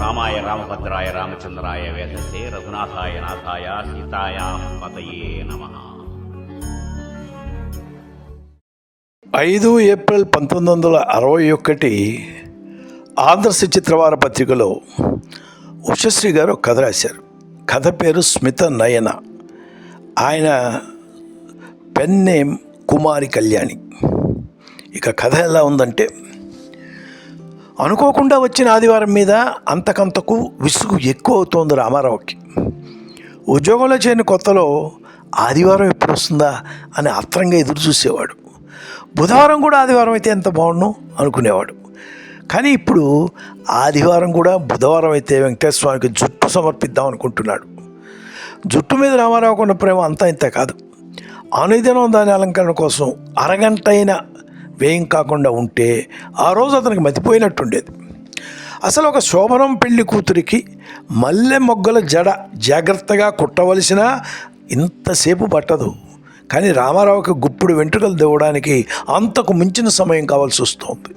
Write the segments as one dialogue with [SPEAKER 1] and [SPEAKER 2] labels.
[SPEAKER 1] రామాయ రామభద్రాయ రామచంద్రాయ వేదసే రఘునాథాయ నాథాయ సీతాయాం పతయే నమ.
[SPEAKER 2] ఐదు ఏప్రిల్ పంతొమ్మిది వందల అరవై ఒకటి ఆంధ్ర చిత్రవార పత్రికలో ఉషశ్రీ గారు కథ రాశారు. కథ పేరు స్మిత నయన. ఆయన పెన్ నేమ్ కుమారి కళ్యాణి. ఇక కథ ఎలా ఉందంటే అనుకోకుండా వచ్చిన ఆదివారం మీద అంతకంతకు విసుగు ఎక్కువ అవుతోంది రామారావుకి. ఉద్యోగంలో చేరిన కొత్తలో ఆదివారం ఎప్పుడు వస్తుందా అని ఆత్రంగా ఎదురు చూసేవాడు. బుధవారం కూడా ఆదివారం అయితే ఎంత బాగుండు అనుకునేవాడు. కానీ ఇప్పుడు ఆదివారం కూడా బుధవారం అయితే వెంకటేశ్వర స్వామికి జుట్టు సమర్పిద్దాం అనుకుంటున్నాడు. జుట్టు మీద రామారావుకున్న ప్రేమ అంతా ఇంత కాదు. అనుదినం దాని అలంకరణ కోసం అరగంట అయినా వ్యయం కాకుండా ఉంటే ఆ రోజు అతనికి మతిపోయినట్టుండేది. అసలు ఒక శోభనం పెళ్ళి కూతురికి మల్లె మొగ్గల జడ జాగ్రత్తగా కుట్టవలసిన ఇంతసేపు పట్టదు. కానీ రామారావుకి గుప్పుడు వెంట్రుకలు దివ్వడానికి అంతకు మించిన సమయం కావాల్సి వస్తుంది.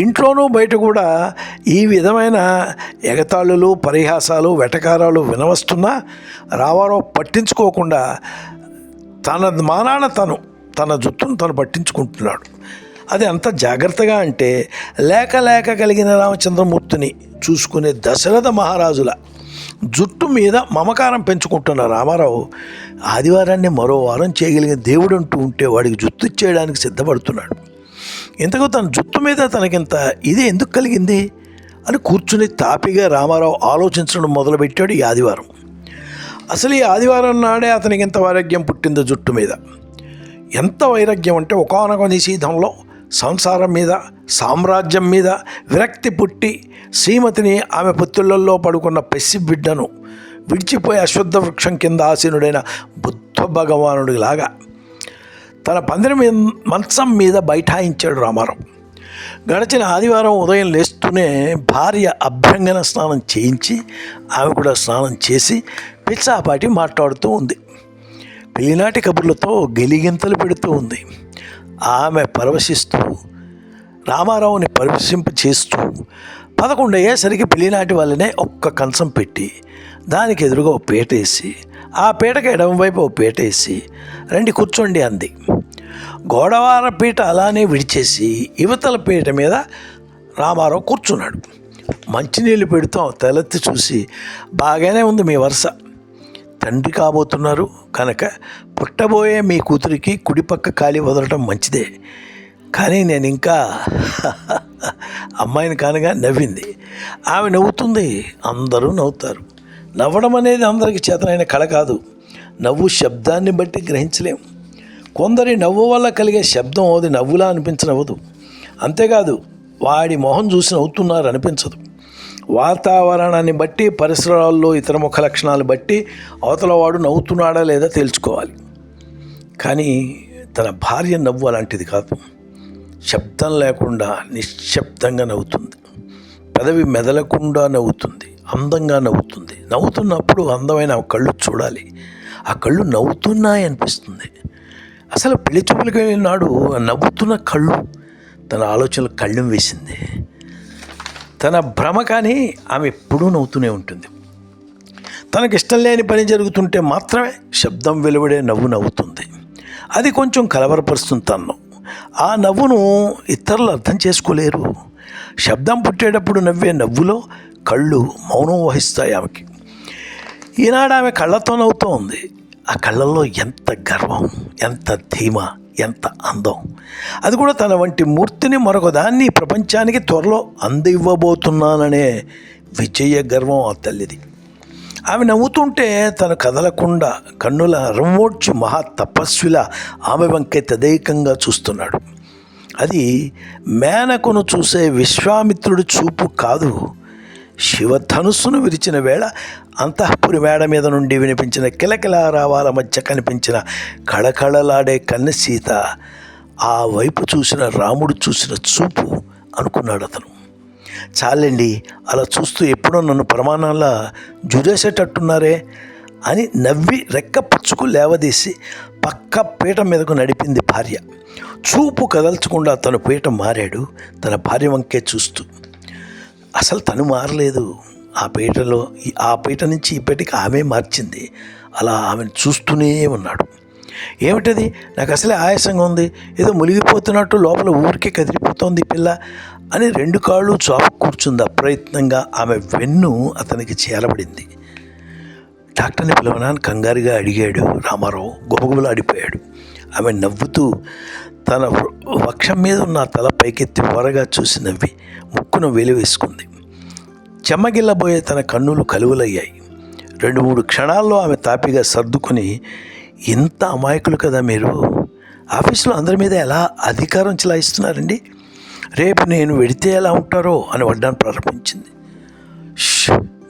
[SPEAKER 2] ఇంట్లోనూ బయట కూడా ఈ విధమైన ఎగతాళులు పరిహాసాలు వెటకారాలు వినవస్తున్నా రామారావు పట్టించుకోకుండా తన మానాన తను తన జుట్టును తను పట్టించుకుంటున్నాడు. అది అంత జాగ్రత్తగా అంటే లేక లేక కలిగిన రామచంద్రమూర్తిని చూసుకునే దశరథ మహారాజుల జుట్టు మీద మమకారం పెంచుకుంటున్న రామారావు ఆదివారాన్ని మరో వారం చేయగలిగిన దేవుడు అంటూ ఉంటే వాడికి జుత్తు ఇచ్చేయడానికి సిద్ధపడుతున్నాడు. ఇంతకు తన జుట్టు మీద తనకింత ఇది ఎందుకు కలిగింది? అని కూర్చుని తాపిగా రామారావు ఆలోచించడం మొదలుపెట్టాడు ఈ ఆదివారం. అసలు ఈ ఆదివారం నాడే అతనికి ఇంత ఆరోగ్యం పుట్టిందో జుట్టు మీద. ఎంత వైరాగ్యం అంటే ఒకనొక నిషీధంలో సంసారం మీద సామ్రాజ్యం మీద విరక్తి పుట్టి శ్రీమతిని ఆమె పుత్రులలో పడుకున్న పెసి బిడ్డను విడిచిపోయి అశ్వద్ధ వృక్షం కింద ఆసీనుడైన బుద్ధ భగవానుడి లాగా తన పందిరి మీద మంచం మీద బైఠాయించాడు రామారావు. గడిచిన ఆదివారం ఉదయం లేస్తూనే భార్య అభ్యంగన స్నానం చేయించి ఆమె కూడా స్నానం చేసి పిచ్చాపాటి మాట్లాడుతూ ఉంది. పెళ్ళినాటి కబుర్లతో గెలిగింతలు పెడుతూ ఉంది. ఆమె పరవశిస్తూ రామారావుని పరవశింప చేస్తూ పదకొండు అయ్యేసరికి పెళ్ళినాటి వాళ్ళనే ఒక్క కంచం పెట్టి దానికి ఎదురుగా ఓ పీట వేసి ఆ పీటకి ఎడమవైపు ఒక పీట వేసి రండి కూర్చోండి అంది. గోడవార పీట అలానే విడిచేసి యువతల పీట మీద రామారావు కూర్చున్నాడు. మంచినీళ్ళు పెడుతాం తలెత్తి చూసి బాగానే ఉంది మీ వరుస. తండ్రి కాబోతున్నారు. కనుక పుట్టబోయే మీ కూతురికి కుడిపక్క ఖాళీ వదలటం మంచిదే. కానీ నేను ఇంకా అమ్మాయిని కానగా నవ్వింది. ఆమె నవ్వుతుంది. అందరూ నవ్వుతారు. నవ్వడం అనేది అందరికి చేతనైన కళ కాదు. నవ్వు శబ్దాన్ని బట్టి గ్రహించలేం. కొందరి నవ్వు వల్ల కలిగే శబ్దం అది నవ్వులా అనిపించనవ్వదు. అంతేకాదు వాడి మొహం చూసి నవ్వుతున్నారు అనిపించదు. వాతావరణాన్ని బట్టి పరిసరాల్లో ఇతర ముఖ లక్షణాలు బట్టి అవతల వాడు నవ్వుతున్నాడా లేదా తెలుసుకోవాలి. కానీ తన భార్య నవ్వు అలాంటిది కాదు. శబ్దం లేకుండా నిశ్శబ్దంగా నవ్వుతుంది. పెదవి మెదలకుండా నవ్వుతుంది. అందంగా నవ్వుతుంది. నవ్వుతున్నప్పుడు అందమైన కళ్ళు చూడాలి. ఆ కళ్ళు నవ్వుతున్నాయి అనిపిస్తుంది. అసలు పెళ్ళి చూపులకు వెళ్ళినాడు నవ్వుతున్న కళ్ళు తన ఆలోచనలు కళ్ళెం వేసింది. తన భ్రమ కానీ ఆమె ఎప్పుడూ నవ్వుతూనే ఉంటుంది. తనకు ఇష్టం లేని పని జరుగుతుంటే మాత్రమే శబ్దం వెలువడే నవ్వు నవ్వుతుంది. అది కొంచెం కలవరపరుస్తుంది తన్ను. ఆ నవ్వును ఇతరులు అర్థం చేసుకోలేరు. శబ్దం పుట్టేటప్పుడు నవ్వే నవ్వులో కళ్ళు మౌనం వహిస్తాయి ఆమెకి. ఈనాడు ఆమె కళ్ళతో నవ్వుతూ ఉంది ఆ కళ్ళల్లో ఎంత గర్వం ఎంత ధీమ ఎంత అందం. అది కూడా తన వంటి మూర్తిని మరొకదాన్ని ప్రపంచానికి త్వరలో అందివ్వబోతున్నాననే విజయ గర్వం ఆ తల్లిది. ఆమె నవ్వుతుంటే తను కదలకుండా కన్నుల రమ్మోడ్చి మహా తపస్విల ఆమె వంకే తదేకంగా చూస్తున్నాడు. అది మేనకును చూసే విశ్వామిత్రుడి చూపు కాదు. శివధనుస్సును విరిచిన వేళ అంతఃపురి మేడ మీద నుండి వినిపించిన కిలకిల రావాల మధ్య కనిపించిన కళకళలాడే కన్నె సీత ఆ వైపు చూసిన రాముడు చూసిన చూపు అనుకున్నాడు అతను. చాలండి అలా చూస్తూ ఎప్పుడో నన్ను ప్రమాణాల జురేసేటట్టున్నారే అని నవ్వి రెక్కపుచ్చుకు లేవదీసి పక్క పీట మీదకు నడిపింది భార్య. చూపు కదల్చకుండా తన పీట మారాడు తన భార్య వంకే చూస్తూ. అసలు తను మారలేదు. ఆ పీటలో ఆ పీట నుంచి ఇప్పటికి ఆమె మార్చింది. అలా ఆమెను చూస్తూనే ఉన్నాడు. ఏమిటది? నాకు అసలే ఆయాసంగా ఉంది. ఏదో మునిగిపోతున్నట్టు లోపల ఊరికే కదిలిపోతోంది పిల్ల అని రెండు కాళ్ళు చాపు కూర్చుంది అప్రయత్నంగా ఆమె వెన్ను అతనికి చేరబడింది. డాక్టర్ని పిలవనాన్ని కంగారుగా అడిగాడు రామారావు. గుబగుబలు ఆడిపోయాడు ఆమె నవ్వుతూ తన వక్షం మీద ఉన్న తల పైకెత్తి వరగా చూసి నవ్వి ముక్కును వేలివేసుకుంది చెమ్మగిల్లబోయే తన కన్నులు కలువలయ్యాయి. రెండు మూడు క్షణాల్లో ఆమె తాపిగా సర్దుకొని ఇంత అమాయకులు కదా మీరు? ఆఫీసులో అందరి మీద ఎలా అధికారం చెలాయిస్తున్నారండి? రేపు నేను వెడితే ఎలా ఉంటారో? అని వడ్డాన్ని ప్రారంభించింది.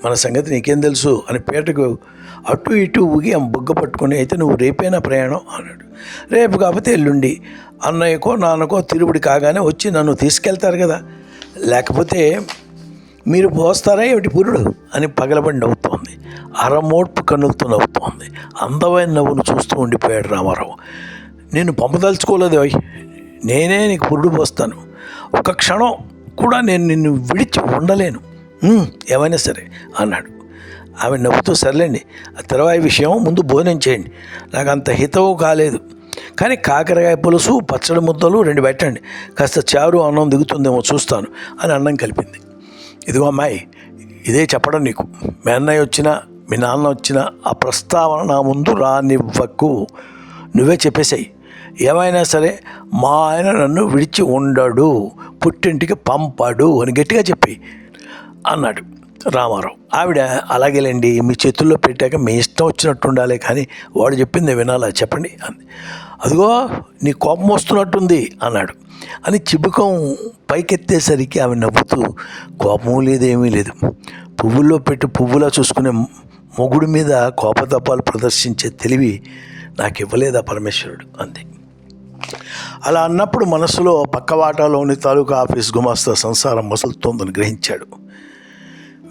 [SPEAKER 2] మన సంగతి నీకేం తెలుసు? అని పేటకు అటు ఇటు ఊగి ఆమె బుగ్గ పట్టుకుని అయితే నువ్వు రేపైనా ప్రయాణం? అన్నాడు. రేపు కాకపోతే ఎల్లుండి. అన్నయ్యకో నాన్నకో తిరుపతి కాగానే వచ్చి నన్ను తీసుకెళ్తారు కదా. లేకపోతే మీరు పోస్తారా ఏమిటి పురుడు? అని పగలబడి నవ్వుతోంది. అరమోడ్పు కన్నులతో నవ్వుతోంది. అందమైన నవ్వును చూస్తూ ఉండిపోయాడు రామారావు. నేను పంపదలుచుకోలేదు ఓయ్ నేనే నీకు పురుడు పోస్తాను. ఒక క్షణం కూడా నేను నిన్ను విడిచి ఉండలేను. ఏమైనా సరే అన్నాడు. ఆమె నవ్వుతూ సర్లేండి ఆ తర్వాయి విషయం ముందు భోజనం చేయండి. నాకు అంత హితవు కాలేదు. కానీ కాకరకాయ పులుసు పచ్చడి ముద్దలు రెండు పెట్టండి. కాస్త చారు అన్నం దిగుతుందేమో చూస్తాను అని అన్నం కలిపింది. ఇదిగో అమ్మాయి ఇదే చెప్పడం నీకు. మీ అన్నయ్య వచ్చినా మీ నాన్న వచ్చినా ఆ ప్రస్తావన నా ముందు రానివ్వకు. నువ్వే చెప్పేసాయి. ఏమైనా సరే మా ఆయన నన్ను విడిచి ఉండడు. పుట్టింటికి పంపడు అని గట్టిగా చెప్పి అన్నాడు. రామారావు. ఆవిడ అలాగేలేండి మీ చేతుల్లో పెట్టాక మీ ఇష్టం వచ్చినట్టు ఉండాలి కానీ వాడు చెప్పింది వినాలా చెప్పండి అంది. అదిగో నీ కోపం వస్తున్నట్టుంది అన్నాడు. అని చిబుకం పైకెత్తేసరికి ఆమె నవ్వుతూ కోపం లేదేమీ లేదు. పువ్వుల్లో పెట్టి పువ్వులా చూసుకునే మొగుడు మీద కోపతపాలు ప్రదర్శించే తెలివి నాకు ఇవ్వలేదా పరమేశ్వరుడు అంది. అలా అన్నప్పుడు మనసులో పక్కవాటాలోని తాలూకా ఆఫీస్ గుమాస్తా సంసారం మసులుతోందని గ్రహించాడు.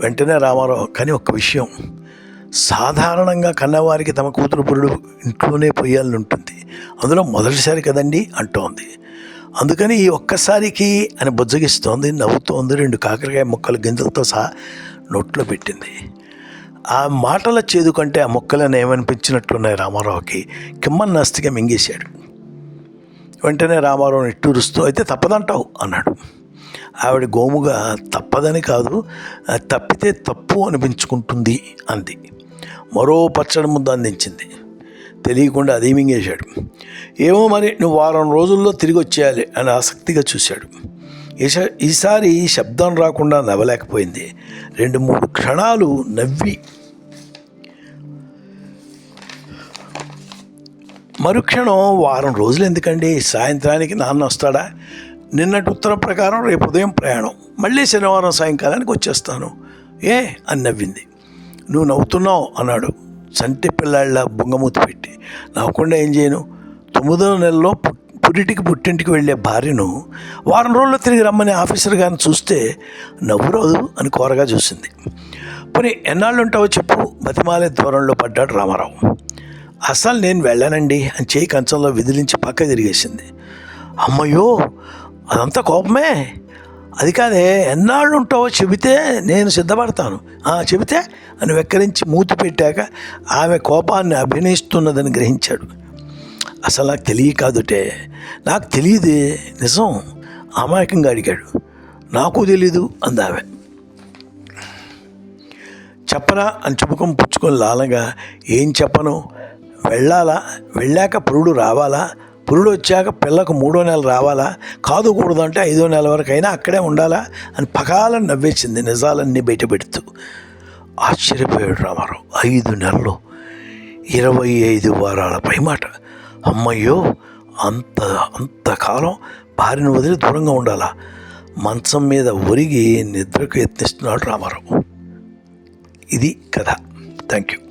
[SPEAKER 2] వెంటనే రామారావు కానీ ఒక్క విషయం సాధారణంగా కన్నవారికి తమ కూతురు పురుడు ఇంట్లోనే పొయ్యాలని ఉంటుంది. అందులో మొదటిసారి కదండి అంటోంది. అందుకని ఈ ఒక్కసారికి అని బుజ్జగిస్తోంది నవ్వుతోంది రెండు కాకరకాయ ముక్కలు గింజలతో సహా నోట్లో పెట్టింది. ఆ మాటల చేదు కంటే ఆ ముక్కలను ఏమనిపించినట్లున్నాయి రామారావుకి? కిమ్మన్ నాస్తిగా మింగేశాడు. వెంటనే రామారావు నిట్టూరుస్తూ అయితే తప్పదంటావు అన్నాడు. ఆవిడ గోముగా తప్పదని కాదు తప్పితే తప్పు అనిపించుకుంటుంది అంది. మరో పచ్చడి ముద్ద అందించింది. తెలియకుండా అది మింగేశాడు. ఏమో మరి నువ్వు వారం రోజుల్లో తిరిగి వచ్చేయాలి అని ఆసక్తిగా చూశాడు. ఈసారి శబ్దం రాకుండా నవ్వలేకపోయింది. రెండు మూడు క్షణాలు నవ్వి. మరుక్షణం వారం రోజులు ఎందుకండి? సాయంత్రానికి నాన్న వస్తాడా? నిన్నటి ఉత్తరం ప్రకారం రేపు ఉదయం ప్రయాణం. మళ్ళీ శనివారం సాయంకాలానికి వచ్చేస్తాను. ఏ? అని నవ్వింది. నువ్వు నవ్వుతున్నావు అన్నాడు. సంటి పిల్లాళ్ళ బుంగమూతి పెట్టి. నవ్వకుండా ఏం చేయను? తొమ్మిదో నెలలో పు- పురిటికి పుట్టింటికి వెళ్ళే భార్యను వారం రోజుల్లో తిరిగి రమ్మని ఆఫీసర్ గారిని చూస్తే నవ్వురాదు అని కోరగా చూసింది. పోనీ ఎన్నాళ్ళు ఉంటావో చెప్పు. బతిమాలే దూరంలో పడ్డాడు రామారావు. అసలు నేను వెళ్ళానండి అని చేయి కంచంలో విదిలించి పక్క తిరిగేసింది. అమ్మయ్యో! అదంతా కోపమే. అది కాదే ఎన్నాళ్ళు ఉంటావో చెబితే నేను సిద్ధపడతాను. "ఆ, చెబితే అని వెక్కరించి మూతి పెట్టాక ఆమె కోపాన్ని అభినయిస్తున్నదని గ్రహించాడు. అసలు నాకు తెలియ కాదుటే. నాకు తెలియదే నిజం. అమాయకంగా అడిగాడు. నాకు తెలీదు అందామె. చెప్పరా చెప్పనా అని చుబుకం పుచ్చుకొని లాలగా ఏం చెప్పను? వెళ్ళాలా? వెళ్ళాక పురుడు రావాలా? పురుడు వచ్చాక పిల్లకు మూడో నెల రావాలా? కాదుకూడదు అంటే ఐదో నెల వరకు అయినా అక్కడే ఉండాలా? అని పకాలను నవ్వేసింది నిజాలన్నీ బయటపెడుతూ ఆశ్చర్యపోయాడు రామారావు. ఐదు నెలలు. ఇరవై ఐదు వారాల పైమాట. అమ్మయ్యో అంత అంతకాలం భార్యను వదిలి దూరంగా ఉండాలా? మంచం మీద ఒరిగి నిద్రకు యత్నిస్తున్నాడు రామారావు. ఇది కథ. Thank you